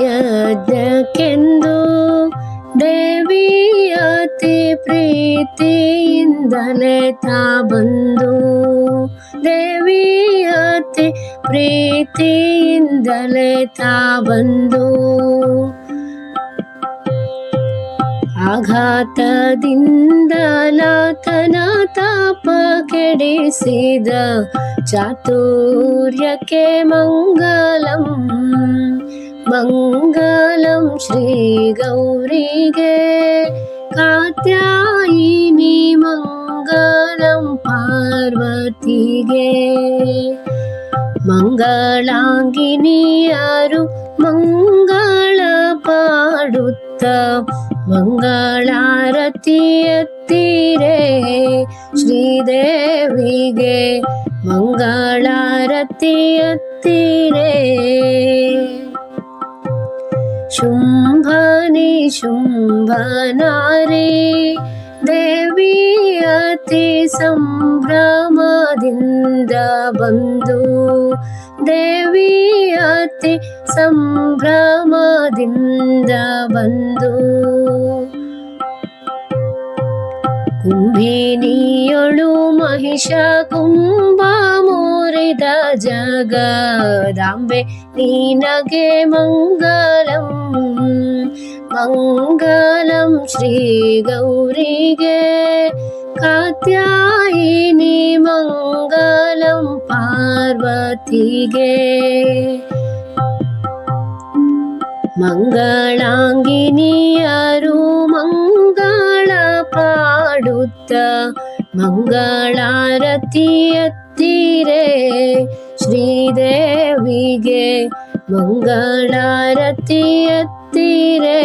ಯಜ್ಞಕ್ಕೆಂದು ದೇವಿ ಅತಿ ಪ್ರೀತಿಯಿಂದಲೇ ತಾ ಬಂದು ದೇವಿ ಅತಿ ಪ್ರೀತಿಯಿಂದಲೇ ತಾ ಬಂದು ಆಘಾತದಿಂದ ಲಾತನ ತಾಪ ಕೆಡಿಸಿದ ಚಾತುರ್ಯಕ್ಕೆ ಮಂಗಲಂ ಮಂಗಲಂ ಶ್ರೀ ಗೌರಿಗೆ ಕಾತ್ಯಾಯಿನಿ ಮಂಗಲಂ ಪಾರ್ವತಿಗೆ. ಮಂಗಳಾಂಗಿನಿಯರು ಮಂಗಳ ಪಾಡುತ್ತ ಮಂಗಳಾರತಿ ಎತ್ತಿರೆ ಶ್ರೀದೇವಿಗೆ ಮಂಗಳಾರತಿ ಎತ್ತಿರೆ ಶುಂಭನಿ ಶುಂಭನಾರಿ ದೇವಿ ಅತಿ ಸಂಭ್ರಮದಿಂದ ಬಂದು ದೇವಿ ಅತಿ ಸಂಭ್ರಮದಿಂದ ಬಂದು ಕುಂಭಿನಿಯೊಳು ಮಹಿಷ ಕುಂಭ ಮುರಿದ ಜಗದಾಂಬೆ ನಿನಗೆ ಮಂಗಲಂ ಮಂಗಲಂ ಶ್ರೀ ಗೌರಿಗೆ ಕಾತ್ಯಾಯಿನಿ ಮಂಗಲಂ ಪಾರ್ವತಿಗೆ. ಮಂಗಳಾಂಗಿನಿಯರು ಮಂಗಳ ಪಾಡುತ್ತ ಮಂಗಳಾರತಿ ಎತ್ತಿರೆ ಎತ್ತಿರೆ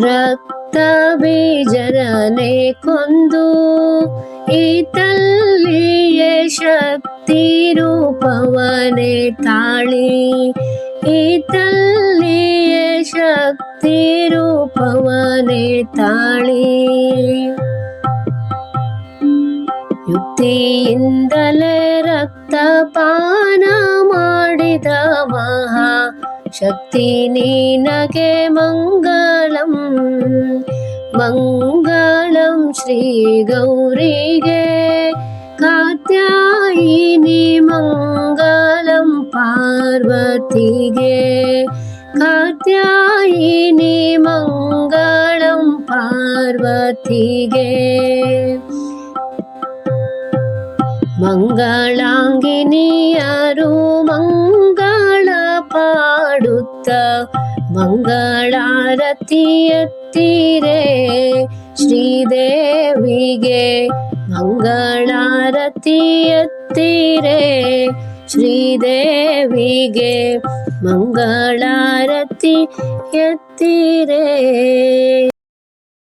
ರಕ್ತ ಬೀಜರನೆ ಕೊಂದು ಈತಲ್ಲಿಯ ಶಕ್ತಿ ರೂಪವನೆ ತಾಳಿ. ಈತಲ್ಲಿಯ ಶಕ್ತಿ ರೂಪವನೆ ತಾಳಿ. ಯುಕ್ತಿಯಿಂದಲೇ ರಕ್ತಪಾನ ಮಾಡಿದ ಮಹಾ ಶಕ್ತಿ ನಿನಗೆ ಮಂಗಲಂ ಮಂಗಳಂ ಶ್ರೀ ಗೌರಿಗೆ ಕಾತ್ಯಾಯಿನಿ ಮಂಗಲಂ ಪಾರ್ವತಿಗೆ ಕಾತ್ಯಾಯಿನಿ ಮಂಗಳಂ ಪಾರ್ವತಿಗೆ ಮಂಗಳಾಂಗಿನಿಯರು ಮಂಗಳ ಪಾಡುತ್ತ ಮಂಗಳಾರತಿಯತ್ತೀರೆ ಶ್ರೀದೇವಿಗೆ ಮಂಗಳಾರತಿಯತ್ತೀರೆ ಶ್ರೀದೇವಿಗೆ ಮಂಗಳಾರತಿ ಎತ್ತಿರೆ?